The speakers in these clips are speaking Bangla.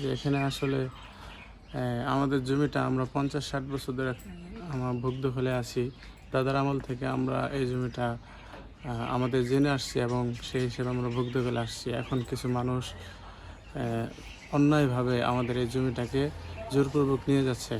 যে এখানে আসলে আমাদের জমিটা আমরা পঞ্চাশ ষাট বছর ধরে আমার ভুগ্ধ হলে আছি। দাদার আমল থেকে আমরা এই জমিটা আমাদের জেনে আসছি এবং সেই হিসেবে আমরা ভুগ্ধ হলে আসছি। এখন কিছু মানুষ অন্যায়ভাবে আমাদের এই জমিটাকে জোরপূর্বক নিয়ে যাচ্ছে।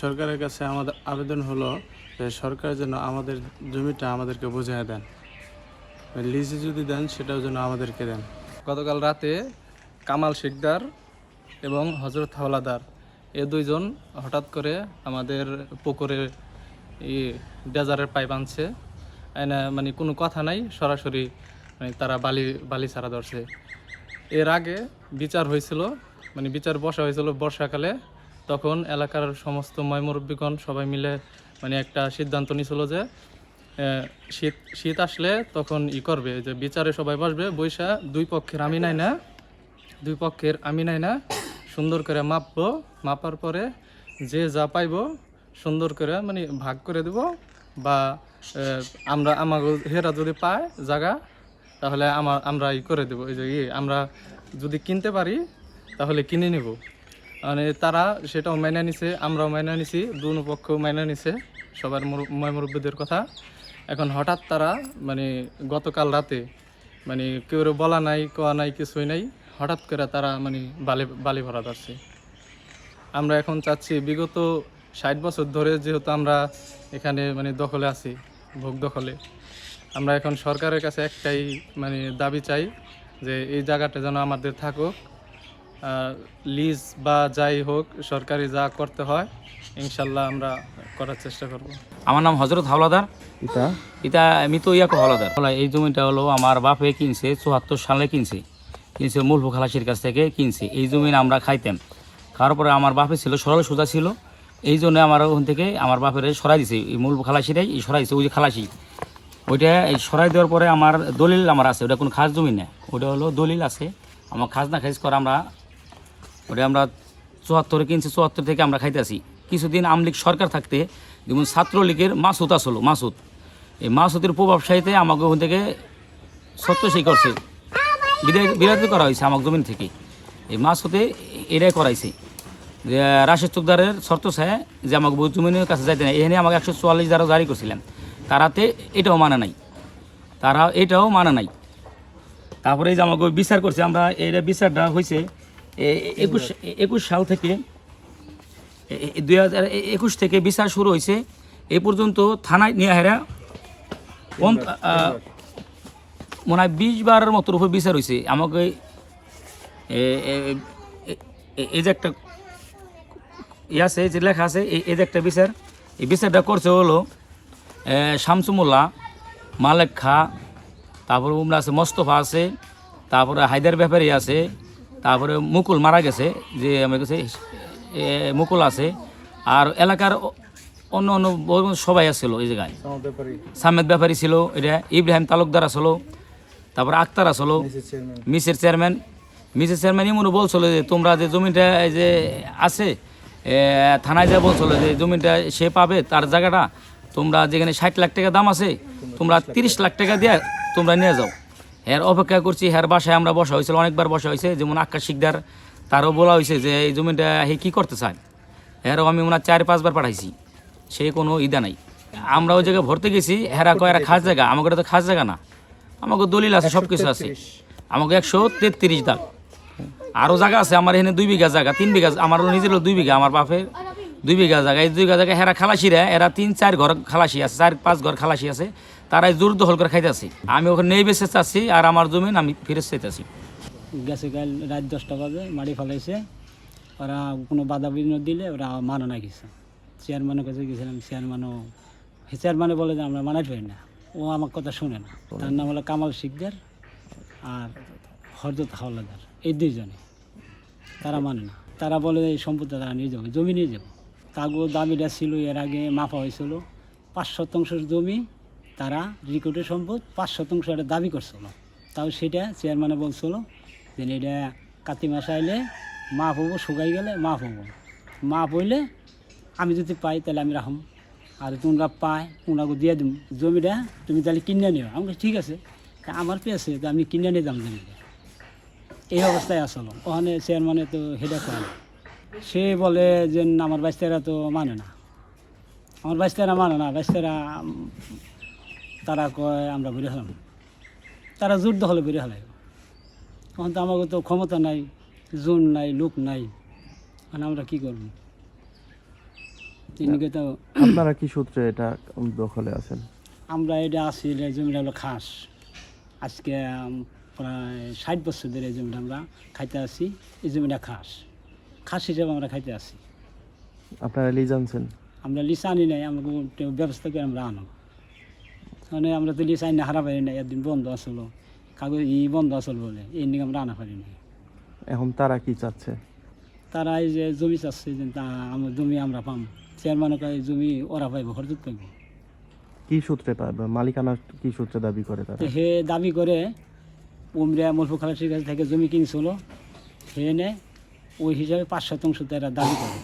সরকারের কাছে আমাদের আবেদন হলো যে সরকার যেন আমাদের জমিটা আমাদেরকে বুঝিয়ে দেন। লিজে যদি দেন, সেটাও যেন আমাদেরকে দেন। গতকাল রাতে কামাল শিকদার এবং হজরত হাওলাদার। এ দুইজন হঠাৎ করে আমাদের পুকুরে ডেজারের পাইপ আনছে। মানে কোনো কথা নাই, সরাসরি মানে তারা বালি বালি ছাড়া ধরছে। এর আগে বিচার হয়েছিল মানে বিচার বসা হয়েছিল বর্ষাকালে। তখন এলাকার সমস্ত ময়মুরব্বীগণ সবাই মিলে মানে একটা সিদ্ধান্ত নিয়েছিল যে শীত শীত আসলে তখন ই করবে যে বিচারে সবাই বসবে। বৈশা দুই পক্ষের আমি নাই না, দুই পক্ষের আমি নাই না। সুন্দর করে মাপবো। মাপার পরে যে যা পাইবো সুন্দর করে মানে ভাগ করে দেব বা আমরা আমাকে হেরা যদি পায় জায়গা, তাহলে আমার আমরা ই করে দেবো। এই যে ইয়ে আমরা যদি কিনতে পারি, তাহলে কিনে নেব। মানে তারা সেটাও মেনে নিছে, আমরাও মেনে নিছি দুনো পক্ষ মেনে নিছে, সবার মুর- ময় মুরব্বীদের কথা। এখন হঠাৎ তারা মানে গতকাল রাতে মানে কেউ বলা নাই, কোয়া নাই, কিছুই নাই হঠাৎ করে তারা মানে বালি বালি ভরা ধরছে। আমরা এখন চাচ্ছি বিগত ষাট বছর ধরে যেহেতু আমরা এখানে মানে দখলে আছি ভোগ দখলে আমরা এখন সরকারের কাছে একটাই মানে দাবি চাই যে এই জায়গাটা যেন আমাদের থাকুক। লিজ বা যাই হোক সরকারি যা করতে হয় ইনশাল্লাহ আমরা করার চেষ্টা করব। আমার নাম হজরত হাওলাদার। ইতা এটা আমি তো ইয়াকো হাওলাদার। এই জমিটা হলো আমার বাপে কিনছে চুয়াত্তর সালে কিনছে। কিনছে মূলভু খালাসির কাছ থেকে কিনছি। এই জমি আমরা খাইতাম। খাওয়ার পরে আমার বাপে ছিল, সরল সোজা ছিল। এই জন্য আমার ওখান থেকে আমার বাপের সরাই দিছে। এই মূল খালাসিটাই এই সরাই দিছে, ওই যে খালাসি। ওইটা এই সরাই দেওয়ার পরে আমার দলিল আমার আছে ওটা কোনো খাস জমি না। ওটা হলো দলিল আছে। আমার খাজনা খাইজ করে আমরা ওটা আমরা চুয়াত্তরে কিনছি, চুয়াত্তর থেকে আমরা খাইতেছি। কিছুদিন আমলিগ সরকার থাকতে যেমন ছাত্রলীগের মাসুদ আসলো, মাসুদ। এই মাসুদের প্রভাবশালীতে আমাকে ওখান থেকে সত্যশী করছে। বিরাতি করা হয়েছে আমার জমিন থেকে। এই মাসুদে এটাই করাইছে। যে, রাশেদ চোকদারের শর্ত চায় যে আমাকে বহু জমিনের কাছে যাইতে না এখানে আমাকে একশো চুয়াল্লিশ দ্বারা জারি করছিলেন। তারাতে এটাও মানে নাই। তারা এটাও মানে নাই। তারপরে যে আমাকে বিচার করছে, আমরা এটা বিচারটা হয়েছে এ- একুশ একুশ সাল থেকে দুই হাজার একুশ থেকে বিচার শুরু হয়েছে এই পর্যন্ত থানায় নিয়ে হেরা মনে হয় বিশ বারের মতোর উপর বিচার হয়েছে আমাকে এই যে একটা ই আছে যে লেখা আছে এই- যে একটা বিচার এই বিচারটা করছে হলো শামসুমুল্লাহ মালেক খা তারপরে উমরা আছে মোস্তফা আছে তারপরে হায়দার ব্যাপারী আছে তারপরে মুকুল মারা গেছে যে আমার কাছে মুকুল আছে আর এলাকার অন্য অন্য সবাই আসছিল এই জায়গায়। সামেদ ব্যাপারী। ছিল এটা ইব্রাহিম তালুকদার আসলো তারপরে আক্তার আসলো। মিসের চেয়ারম্যান মিসের চেয়ারম্যান এমনও বলছিল যে তোমরা যে জমিটা এই যে আছে থানায় যা বলছিল যে জমিটা সে পাবে তার জায়গাটা তোমরা যেখানে ষাট লাখ টাকা দাম আছে তোমরা তিরিশ লাখ টাকা দিয়ে তোমরা নিয়ে যাও। এর অপেক্ষা করছি হের বাসায় আমরা বসা হয়েছিল অনেকবার বসা হয়েছে। যেমন আকাশ শিকদার তারও বলা হয়েছে যে এই জমিটা হে কী করতে চায় এরও আমি ওনার চার পাঁচবার পাঠাইছি। সে কোনো ইদা নাই। আমরা ওই জায়গায় ভরতে গেছি হেরা কয় এরা খাস জায়গা আমাকে তো খাস জায়গা না। আমাকে দলিল আছে সব কিছু আছে আমাকে একশো তেত্রিশ দাগ। আরও জায়গা আছে আমার এখানে দুই বিঘা জায়গা তিন বিঘা আমার নিজের দুই বিঘা আমার বাপের দুই বিঘা জায়গা। এই দুই বিঘা জায়গা হেরা খালাসিরা এরা তিন চার ঘর খালাসি আছে চার পাঁচ ঘর খালাসি আছে। তারাই জোর দখল করে খাইতেছি। আমি ওখানে নেই বেঁচে চাচ্ছি আর আমার জমিন আমি ফিরে চাইতেছি। গেছে কাল রাত দশটা বাজে মারি ফেলাইছে। ওরা কোনো বাধা বিঘ্ন দিলে ওরা মানা না কিছু চেয়ারম্যানের কাছে গেছিলাম চেয়ারম্যানও চেয়ারম্যানে বলে যে আমরা মানাই পারি না। ও আমার কথা শুনে না। তার নাম হলো কামাল শিকদার আর হরদত হাওলাদার। এই দুইজনে তারা মানে না। তারা বলে এই সম্পত্তি তারা নিয়ে যাবে, জমি নিয়ে যাব। কাগজ দাবিটা ছিল, এর আগে মাপা হয়েছিল। পাঁচ শতাংশ জমি তারা রিকোর্ডের সম্পদ, পাঁচ শতাংশ একটা দাবি করছিল। তাও সেটা চেয়ারম্যানে বলছিল যে এটা কাতি মাস আইলে মাপ হব, শুকাই গেলে মাপ হব। মাপ হইলে আমি যদি পাই তাহলে আমি রাখুম আর তোমরা পায় ওনাকে দিয়ে দিম। জমিটা তুমি তাহলে কিনে নিও। আমি বলছি, ঠিক আছে। তা আমার পেয়েছে তো আমি কিনে নিয়ে যাম জমিটা। এই অবস্থায় আসলো ওখানে চেয়ারম্যানে তো হেডা না। সে বলে যে আমার বাচ্চারা তো মানে না। আমার বাচ্চারা মানে না। বাচ্চারা তারা কয় আমরা বেরিয়ে হলাম। তারা জোর দখলে বেরিয়ে হলাই তখন তো আমাকে তো ক্ষমতা নাই জোন নাই লোক নাই। মানে আমরা কি করব? আপনারা কি সূত্রে এটা দখলে আছেন? আমরা এটা আছি এটা জমিটা হলো খাস। আজকে প্রায় ষাট বছর ধরে এই জমিটা আমরা খাইতে আছি এই জমিটা খাস। খাস হিসেবে আমরা খাইতে আছি। আপনারা লিজ আনছেন? আমরা লিস আনি নাই একটু ব্যবস্থা করে আমরা আনো। মানে আমরা তো লিস আনি হারা পারি না একদিন বন্ধ আসলো কাগজ ই বন্ধ আসল বলে এই নিয়ে আমরা আনা পারি না এখন তারা কি চাচ্ছে? তারা এই যে জমি চাচ্ছে যে তা আমার জমি আমরা পাম। চেয়ারম্যানের কাছে জমি ওরা পাইব হরজত পাইব। কি সূত্রে পাবে মালিকানা কি সূত্রে দাবি করে তারা? হে দাবি করে উমরিয়া মলফু খালাসির কাছ থেকে জমি কিনছিল হে নে ওই হিসাবে পাঁচ শতাংশ তারা দাবি করে।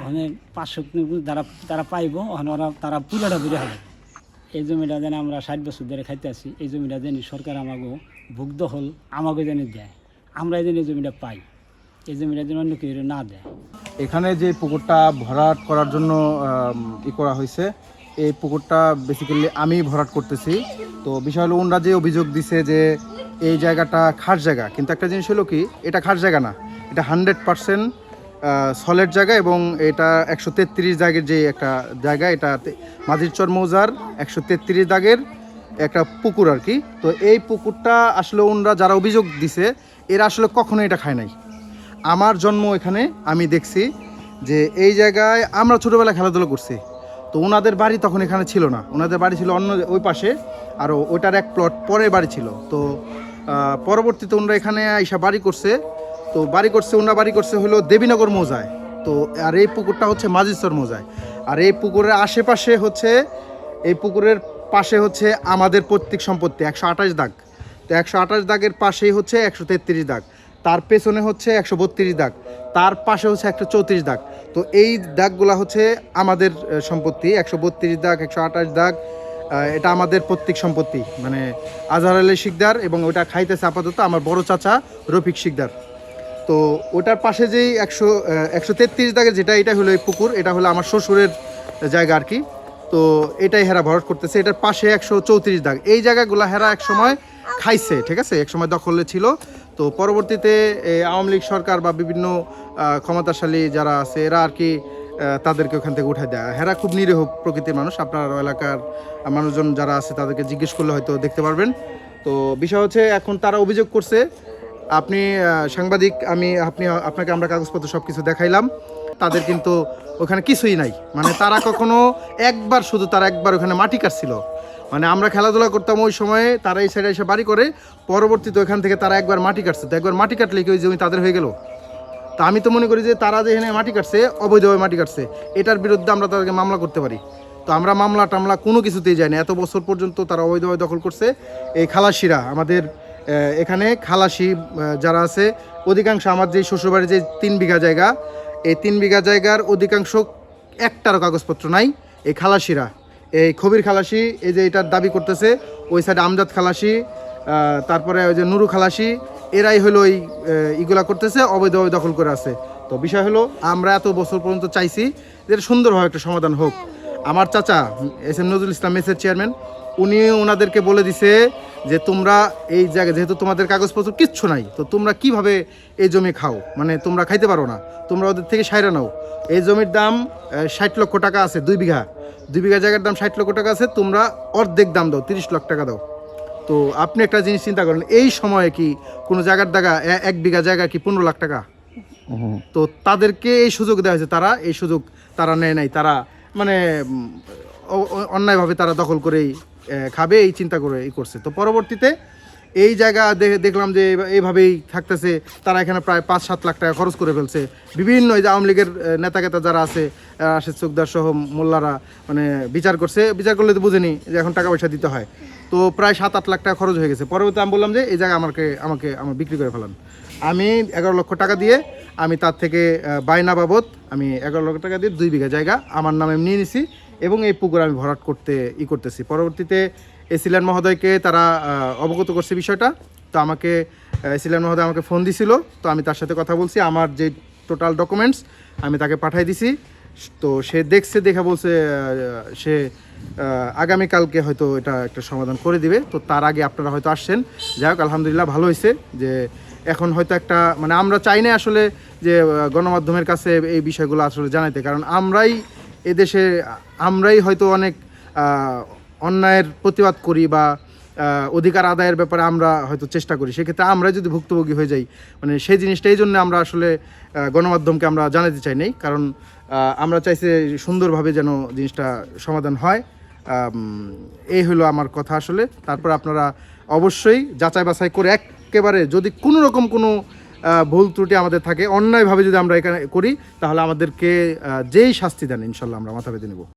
ওখানে পাঁচ শতাংশ তারা তারা পাইব ওখানে ওরা তারা পুরোটা বেড়ে হবে। এই জমিটা যেন আমরা ষাট বছর ধরে খাইতে আছি এই জমিটা যেন সরকার আমাকে ভোগ দখল আমাকে যেন দেয়। আমরা যেন এই জমিটা পাই। না এখানে যে পুকুরটা ভরাট করার জন্য ই করা হয়েছে, এই পুকুরটা বেসিক্যালি আমি ভরাট করতেছি। তো বিষয় হলো ওনরা যে অভিযোগ দিছে যে এই জায়গাটা খাস জায়গা, কিন্তু একটা জিনিস হলো কি, এটা খাস জায়গা না। এটা হান্ড্রেড পারসেন্ট সলের জায়গা এবং এটা একশো তেত্রিশ দাগের যে একটা জায়গা এটা মাঝিরচর মৌজার একশো তেত্রিশ দাগের একটা পুকুর আর কি। তো এই পুকুরটা আসলে ওনরা যারা অভিযোগ দিছে, এরা আসলে কখনো এটা খায় নাই। আমার জন্ম এখানে আমি দেখছি যে এই জায়গায় আমরা ছোটোবেলায় খেলাধুলো করছি। তো ওনাদের বাড়ি তখন এখানে ছিল না। ওনাদের বাড়ি ছিল অন্য ওই পাশে আর ওইটার এক প্লট পরে বাড়ি ছিল। তো পরবর্তীতে ওনারা এখানে আইসা বাড়ি করছে। তো বাড়ি করছে, ওনারা বাড়ি করছে হলো দেবীনগর মোজায়। তো, আর এই পুকুরটা হচ্ছে মাজিস্তর মোজায়। আর এই পুকুরের আশেপাশে হচ্ছে, এই পুকুরের পাশে হচ্ছে আমাদের পৈতৃক সম্পত্তি, একশো আঠাশ দাগ। তো একশো আঠাশ দাগের পাশেই হচ্ছে একশো তেত্রিশ দাগ। তার পেছনে হচ্ছে একশো বত্রিশ দাগ, তার পাশে হচ্ছে একশো চৌত্রিশ দাগ। তো এই দাগগুলা হচ্ছে আমাদের সম্পত্তি, একশো বত্রিশ দাগ, একশো আঠাশ দাগ এটা আমাদের পৈতৃক সম্পত্তি। মানে আজহার আলী শিকদার এবং ওটা খাইতেছে আপাতত আমার বড় চাচা রফিক শিকদার। তো ওটার পাশে যেই একশো একশো তেত্রিশ দাগের যেটা এটা হলো এই পুকুর, এটা হলো আমার শ্বশুরের জায়গা আর কি। তো এটাই হেরা ভরাট করতেছে, এটার পাশে একশো চৌত্রিশ দাগ। এই জায়গাগুলো হেরা এক সময় খাইছে, ঠিক আছে? এক সময় দখলে ছিল। তো পরবর্তীতে আওয়ামী লীগ সরকার বা বিভিন্ন ক্ষমতাশালী যারা আছে, এরা আর কি তাদেরকে ওখান থেকে উঠায় দেয়। হেরা খুব নিরীহ প্রকৃতির মানুষ। আপনার এলাকার মানুষজন যারা আছে, তাদেরকে জিজ্ঞেস করলে হয়তো দেখতে পারবেন। তো বিষয় হচ্ছে, এখন তারা অভিযোগ করছে, আপনি সাংবাদিক, আমি, আপনি, আপনাকে আমরা কাগজপত্র সব কিছু দেখাইলাম। তাদের কিন্তু ওখানে কিছুই নাই। মানে তারা কখনো একবার, শুধু তারা একবার ওখানে মাটি কাটছিল। মানে আমরা খেলাধুলা করতাম ওই সময়ে, তারা এই সাইডে এসে বাড়ি করে, পরবর্তীতে ওখান থেকে তারা একবার মাটি কাটছে। তো একবার মাটি কাটলে কি ওই জমি তাদের হয়ে গেল? তা আমি তো মনে করি যে তারা যে এখানে মাটি কাটছে, অবৈধভাবে মাটি কাটছে, এটার বিরুদ্ধে আমরা তাদেরকে মামলা করতে পারি। তো আমরা মামলা টামলা কোনো কিছুতেই যাই না। এত বছর পর্যন্ত তারা অবৈধভাবে দখল করছে। এই খালাসিরা, আমাদের এখানে খালাসি যারা আছে, অধিকাংশ আমার যে শ্বশুরবাড়ির যে তিন বিঘা জায়গা, এই তিন বিঘা জায়গার অধিকাংশ একটারও কাগজপত্র নাই, এই খালাসিরা। এই খবির খালাসি, এই যে এটার দাবি করতেছে, ওই সাইডে আমজাদ খালাসি তারপরে ওই যে নুরু খালাসি, এরাই হলো এই ইগুলা করতেছে অবৈধভাবে দখল করে আছে। তো বিষয় হলো, আমরা এত বছর পর্যন্ত চাইছি যে সুন্দরভাবে একটা সমাধান হোক। আমার চাচা, এস এম নজরুল ইসলাম মেসের চেয়ারম্যান, উনি ওনাদেরকে বলে দিছে যে তোমরা এই জায়গায়, যেহেতু তোমাদের কাগজপত্র কিচ্ছু নাই, তো তোমরা কীভাবে এই জমি খাও? মানে তোমরা খাইতে পারো না। তোমরা ওদের থেকে সাইরা নাও। এই জমির দাম ষাট লক্ষ টাকা আছে, দুই বিঘা। দুই বিঘা জায়গার দাম ষাট লক্ষ টাকা আছে তোমরা অর্ধেক দাম দাও তিরিশ লাখ টাকা দাও। তো আপনি একটা জিনিস চিন্তা করেন এই সময়ে কি কোনো জায়গার দাগা এক বিঘা জায়গা কি পনেরো লাখ টাকা? তো তাদেরকে এই সুযোগ দেওয়া হয়েছে তারা এই সুযোগ তারা নেয় নাই তারা মানে অন্যায়ভাবে তারা দখল করেই খাবে এই চিন্তা করে এই করছে। তো পরবর্তীতে এই জায়গা দেখলাম যে এইভাবেই থাকতেছে। তারা এখানে প্রায় পাঁচ সাত লাখ টাকা খরচ করে ফেলছে। বিভিন্ন এই যে আওয়ামী লীগের নেতাকেতা যারা আছে রাশেদ চোকদার সহ মোল্লারা মানে বিচার করছে। বিচার করলে তো বুঝেনি যে এখন টাকা পয়সা দিতে হয়। তো প্রায় সাত আট লাখ টাকা খরচ হয়ে গেছে। পরবর্তী আমি বললাম যে এই জায়গা আমাকে আমাকে, আমার বিক্রি করে ফেলান। আমি এগারো লক্ষ টাকা দিয়ে, আমি তার থেকে বায়না বাবদ আমি এগারো লক্ষ টাকা দিয়ে দুই বিঘা জায়গা আমার নামে নিয়ে নিছি এবং এই পুকুর আমি ভরাট করতে, ই করতেছি। পরবর্তীতে এসিলেন মহোদয়কে তারা অবগত করছে বিষয়টা। তো আমাকে এসিলেন মহোদয় আমাকে ফোন দিছিল। তো আমি তার সাথে কথা বলছি। আমার যে টোটাল ডকুমেন্টস, আমি তাকে পাঠাই দিছি। তো সে দেখছে, দেখে বলছে সে আগামীকালকে হয়তো এটা একটা সমাধান করে দিবে। তো তার আগে আপনারা হয়তো আসছেন। যাই হোক, আলহামদুলিল্লাহ ভালো হয়েছে যে এখন হয়তো একটা মানে আমরা চাই না আসলে যে গণমাধ্যমের কাছে এই বিষয়গুলো আসলে জানাইতে। কারণ আমরাই এদেশে, আমরাই হয়তো অনেক অন্যায়ের প্রতিবাদ করি বা অধিকার আদায়ের ব্যাপারে আমরা হয়তো চেষ্টা করি, সেক্ষেত্রে আমরা যদি ভুক্তভোগী হয়ে যাই মানে সেই জিনিসটা এই জন্য আমরা আসলে গণমাধ্যমকে আমরা জানাতে চাই নাই, কারণ আমরা চাইছি সুন্দরভাবে যেন জিনিসটা সমাধান হয়। এই হলো আমার কথা আসলে। তারপর আপনারা অবশ্যই যাচাই বাছাই করে একেবারে যদি কোনো রকম কোনো ভুল ত্রুটি আমাদের থাকে, অন্যায়ভাবে যদি আমরা এখানে করি, তাহলে আমাদেরকে যেই শাস্তি দেন, ইনশাল্লাহ আমরা মাথা পেতে নেব।